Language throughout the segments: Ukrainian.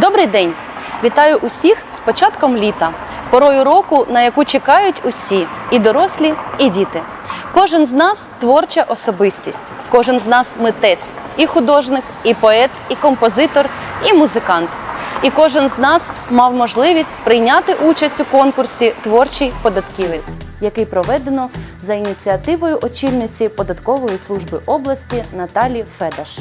Добрий день! Вітаю усіх з початком літа, порою року, на яку чекають усі і дорослі, і діти. Кожен з нас творча особистість, кожен з нас митець, і художник, і поет, і композитор, і музикант. І кожен з нас мав можливість прийняти участь у конкурсі Творчий податківець, який проведено за ініціативою очільниці податкової служби області Наталі Федаш.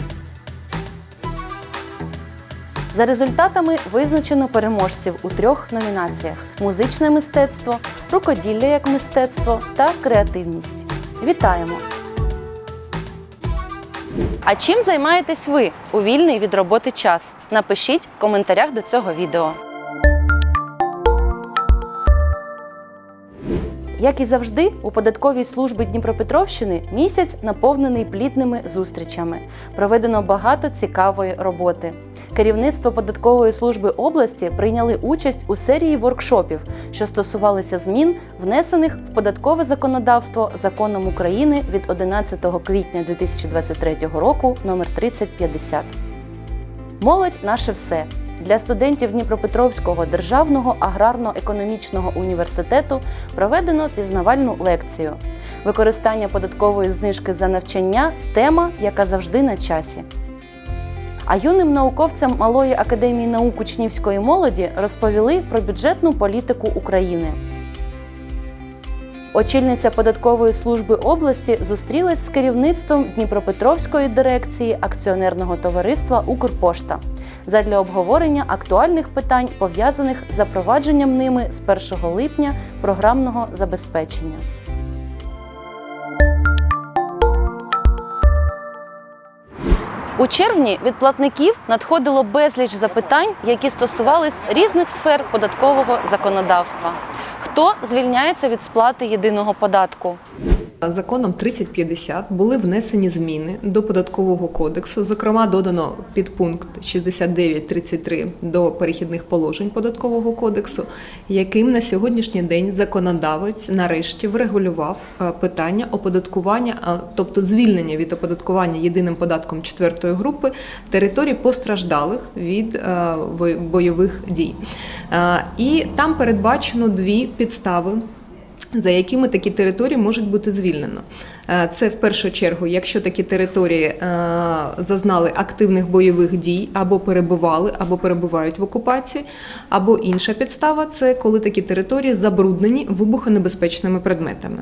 За результатами визначено переможців у трьох номінаціях: музичне мистецтво, рукоділля як мистецтво та креативність. Вітаємо! А чим займаєтесь ви у вільний від роботи час? Напишіть в коментарях до цього відео. Як і завжди, у податковій службі Дніпропетровщини місяць наповнений плідними зустрічами. Проведено багато цікавої роботи. Керівництво податкової служби області прийняли участь у серії воркшопів, що стосувалися змін, внесених в податкове законодавство законом України від 11 квітня 2023 року номер 3050. Молодь наше все. Для студентів Дніпропетровського державного аграрно-економічного університету проведено пізнавальну лекцію. Використання податкової знижки за навчання тема, яка завжди на часі. А юним науковцям Малої академії наук учнівської молоді розповіли про бюджетну політику України. Очільниця податкової служби області зустрілась з керівництвом Дніпропетровської дирекції акціонерного товариства Укрпошта задля обговорення актуальних питань, пов'язаних з запровадженням ними з 1 липня програмного забезпечення. У червні від платників надходило безліч запитань, які стосувались різних сфер податкового законодавства. Хто звільняється від сплати єдиного податку? Законом 3050 були внесені зміни до податкового кодексу. Зокрема, додано підпункт 69.33 до перехідних положень податкового кодексу, яким на сьогоднішній день законодавець нарешті врегулював е, питання оподаткування, тобто звільнення від оподаткування єдиним податком четвертої групи територій постраждалих від е, бойових дій. Е, І там передбачено дві підстави за якими такі території можуть бути звільнено. Е, Це в першу чергу, якщо такі території е, зазнали активних бойових дій або перебували, або перебувають в окупації, або інша підстава це коли такі території забруднені вибухонебезпечними предметами.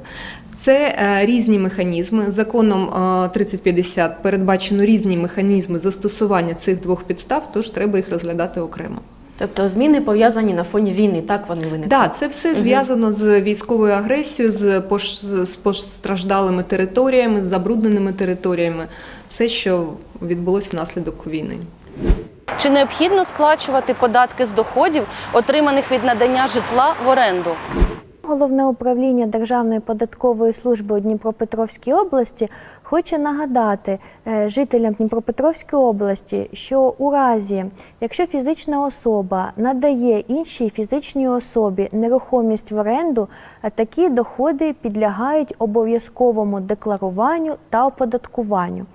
Це е, різні механізми. Законом е, 3050 передбачено різні механізми застосування цих двох підстав, тож треба їх розглядати окремо. Тобто зміни пов'язані на фоні війни, так вони виникли? Так, це все зв'язано з військовою агресією, з, пош... з постраждалими територіями, з забрудненими територіями, все, що відбулося внаслідок війни. Чи необхідно сплачувати податки з доходів, отриманих від надання житла в оренду? Головне управління Державної податкової служби у Дніпропетровській області хоче нагадати е, жителям Дніпропетровської області, що у разі, якщо фізична особа надає іншій фізичній особі нерухомість в оренду, е, такі доходи підлягають обов'язковому декларуванню та оподаткуванню.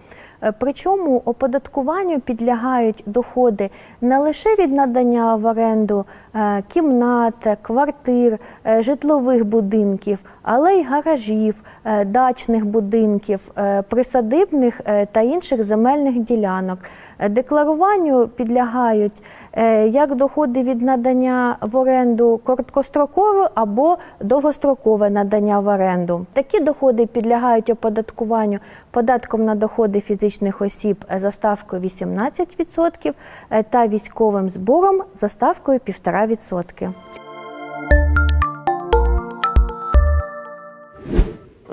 Е, Причому оподаткуванню підлягають доходи не лише від надання в оренду е, кімнат, квартир, е, житлових будинків, але й гаражів, дачних будинків, присадибних та інших земельних ділянок. Декларуванню підлягають як доходи від надання в оренду короткострокове або довгострокове надання в оренду. Такі доходи підлягають оподаткуванню податком на доходи фізичних осіб за ставкою 18% е, та військовим збором за ставкою 1,5%.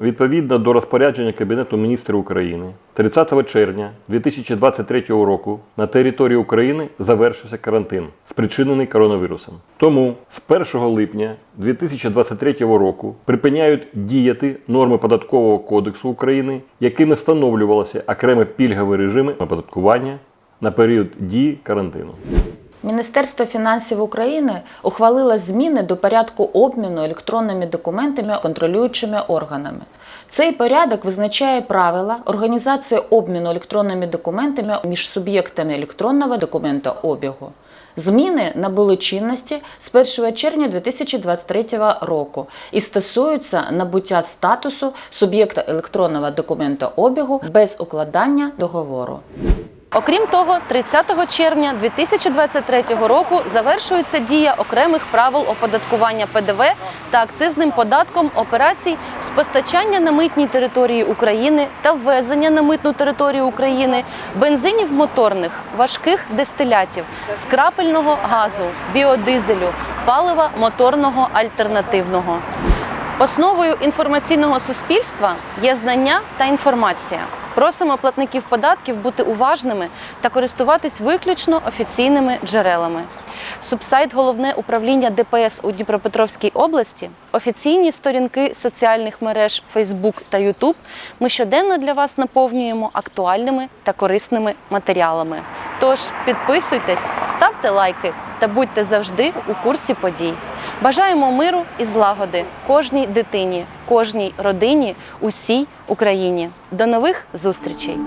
Відповідно до розпорядження Кабінету міністрів України 30 червня 2023 року на території України завершився карантин, спричинений коронавірусом. Тому з 1 липня 2023 року припиняють діяти норми податкового кодексу України, якими встановлювалися окремі пільгові режими оподаткування на період дії карантину. Міністерство фінансів України ухвалило зміни до порядку обміну електронними документами контролюючими органами. Цей порядок визначає правила організації обміну електронними документами між суб'єктами електронного документообігу. Зміни набули чинності з 1 червня 2023 року і стосуються набуття статусу суб'єкта електронного документообігу без укладання договору. Окрім того, 30 червня 2023 року завершується дія окремих правил оподаткування ПДВ та акцизним податком операцій з постачання на митній території України та ввезення на митну територію України бензинів моторних, важких дистилятів, скрапельного газу, біодизелю, палива моторного альтернативного. Основою інформаційного суспільства є знання та інформація. Просимо платників податків бути уважними та користуватись виключно офіційними джерелами. Субсайт Головне управління ДПС у Дніпропетровській області, офіційні сторінки соціальних мереж Facebook та YouTube ми щоденно для вас наповнюємо актуальними та корисними матеріалами. Тож підписуйтесь, ставте лайки та будьте завжди у курсі подій. Бажаємо миру і злагоди кожній дитині, кожній родині, усій Україні. До нових зустрічей!